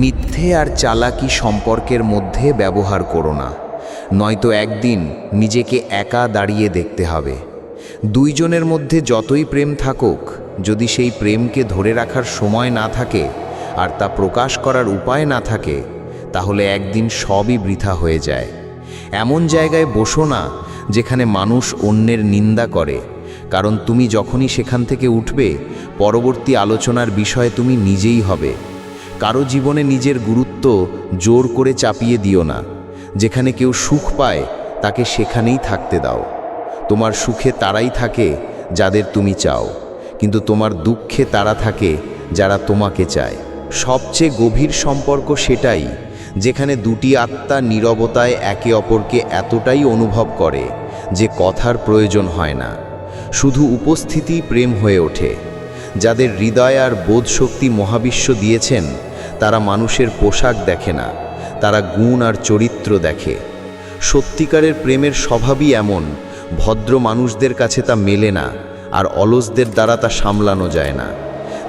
মিথ্যে আর চালাকি সম্পর্কের মধ্যে ব্যবহার করো না। নয়তো একদিন নিজেকে একা দাঁড়িয়ে দেখতে হবে। দুইজনের মধ্যে যতই প্রেম থাকুক, যদি সেই প্রেমকে ধরে রাখার সময় না থাকে আর তা প্রকাশ করার উপায় না থাকে, তাহলে একদিন সবই বৃথা হয়ে যায়। এমন জায়গায় বসো না যেখানে মানুষ অন্যের নিন্দা করে, কারণ তুমি যখনই সেখান থেকে উঠবে, পরবর্তী আলোচনার বিষয়ে তুমি নিজেই হবে। কারও জীবনে নিজের গুরুত্ব জোর করে চাপিয়ে দিও না। যেখানে কেউ সুখ পায়, তাকে সেখানেই থাকতে দাও। তোমার সুখে তারাই থাকে যাদের তুমি চাও, কিন্তু তোমার দুঃখে তারা থাকে যারা তোমাকে চায়। সবচেয়ে গভীর সম্পর্ক সেটাই, যেখানে দুটি আত্মা নীরবতায় একে অপরকে এতটাই অনুভব করে যে কথার প্রয়োজন হয় না। শুধু উপস্থিতি প্রেম হয়ে ওঠে। যাদের হৃদয় আর বোধশক্তি মহাবিশ্ব দিয়েছেন তারা মানুষের পোশাক দেখে না, তারা গুণ আর চরিত্র দেখে। সত্যিকারের প্রেমের স্বভাবই এমন, ভদ্র মানুষদের কাছে তা মেলে না, আর অলসদের দ্বারা তা সামলানো যায় না।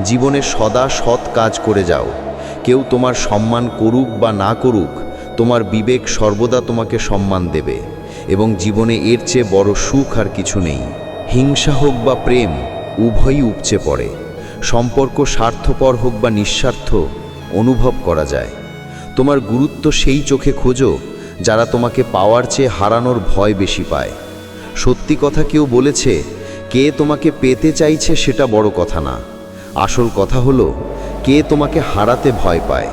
জীবনে সদা সৎ কাজ করে যাও। কেউ তোমার সম্মান করুক বা না করুক, তোমার বিবেক সর্বদা তোমাকে সম্মান দেবে, এবং জীবনে এর চেয়ে বড় সুখ আর কিছু নেই। হিংসা হোক বা প্রেম, উভয়ই উপচে পড়ে। সম্পর্ক স্বার্থপর হোক বা নিঃস্বার্থ অনুভব করা যায়। তোমার গুরুত্ব সেই চোখে খোঁজো, যারা তোমাকে পাওয়ার চেয়ে হারানোর ভয় বেশি পায়। সত্যি কথা কেউ বলেছে, কে তোমাকে পেতে চাইছে সেটা বড় কথা না। আসল কথা হলো, কে তোমাকে হারাতে ভয় পায়।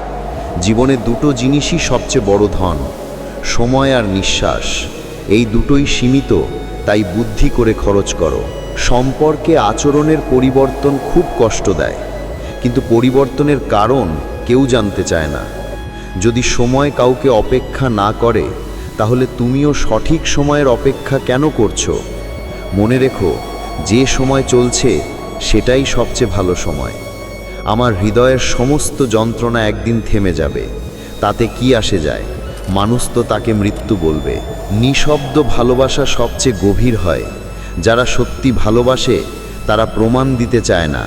জীবনে দুটো জিনিসই সবচেয়ে বড় ধন, সময় আর নিঃশ্বাস। এই দুটোই সীমিত, তাই বুদ্ধি করে খরচ করো। সম্পর্কে আচরণের পরিবর্তন খুব কষ্ট দেয়। কিন্তু পরিবর্তনের কারণ কেউ জানতে চায় না। যদি সময় কাউকে অপেক্ষা না করে, তাহলে তুমিও সঠিক সময়ের অপেক্ষা কেন করছ? মনে রেখো, যে সময় চলছে, সেটাই সবচেয়ে ভালো সময়। আমার হৃদয়ের সমস্ত যন্ত্রণা একদিন থেমে যাবে। তাতে কি আসে যায়? মানুষ তো তাকে মৃত্যু বলবে। নিঃশব্দ ভালোবাসা সবচেয়ে গভীর হয়। যারা সত্যি ভালোবাসে, তারা প্রমাণ দিতে চায় না।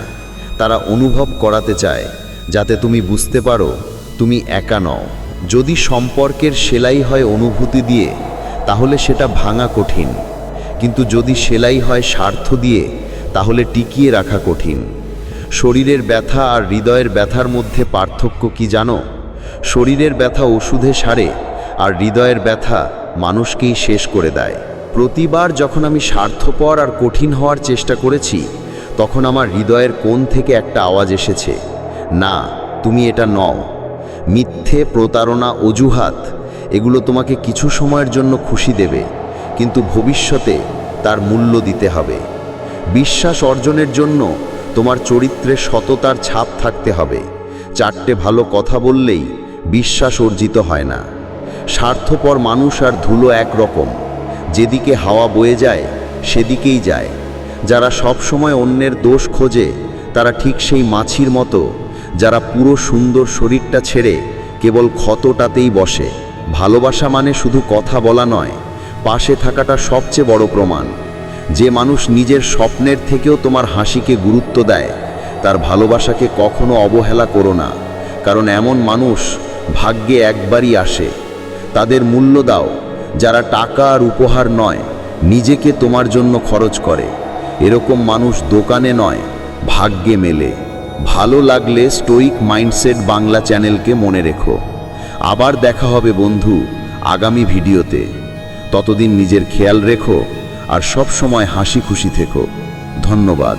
তারা অনুভব করাতে চায়। যাতে তুমি বুঝতে পারো, তুমি একা নও। যদি সম্পর্কের সেলাই হয় অনুভূতি দিয়ে, তাহলে সেটা ভাঙা কঠিন। কিন্তু যদি সেলাই হয় স্বার্থ দিয়ে, তাহলে টিকিয়ে রাখা কঠিন। শরীরের ব্যথা আর হৃদয়ের ব্যথার মধ্যে পার্থক্য কি জানো? শরীরের ব্যথা ওষুধে সারে, আর হৃদয়ের ব্যথা মানুষকেই শেষ করে দেয়। প্রতিবার যখন আমি স্বার্থপর আর কঠিন হওয়ার চেষ্টা করেছি, তখন আমার হৃদয়ের কোণ থেকে একটা আওয়াজ এসেছে। না, তুমি এটা নও। মিথ্যে প্রতারণা, অজুহাত, এগুলো তোমাকে কিছু সময়ের জন্য খুশি দেবে, কিন্তু ভবিষ্যতে তার মূল্য দিতে হবে। বিশ্বাস অর্জনের জন্য তোমার চরিত্রে সততার ছাপ থাকতে হবে। চারটে ভালো কথা বললেই বিশ্বাস অর্জিত হয় না। স্বার্থপর মানুষ আর ধুলো একরকম যেদিকে হাওয়া বয়ে যায়, সেদিকেই যায়। যারা সব সময় অন্যের দোষ খোঁজে, তারা ঠিক সেই মাছির মতো যারা পুরো সুন্দর শরীরটা ছেড়ে কেবল ক্ষতটাতেই বসে। ভালোবাসা মানে শুধু কথা বলা নয়, পাশে থাকাটা সবচেয়ে বড় প্রমাণ। যে মানুষ নিজের স্বপ্নের থেকেও তোমার হাসিকে গুরুত্ব দেয়, তার ভালোবাসাকে কখনো অবহেলা করো না, কারণ এমন মানুষ ভাগ্যে একবারই আসে। তাদের মূল্য দাও, যারা টাকা আর উপহার নয়, নিজেকে তোমার জন্য খরচ করে। এরকম মানুষ দোকানে নয়, ভাগ্যে মেলে। ভালো লাগলে স্টোইক মাইন্ডসেট বাংলা চ্যানেলকে মনে রেখো। আবার দেখা হবে বন্ধু আগামী ভিডিওতে। ততদিন নিজের খেয়াল রেখো আর সব সময় হাসি খুশি থেকো। ধন্যবাদ।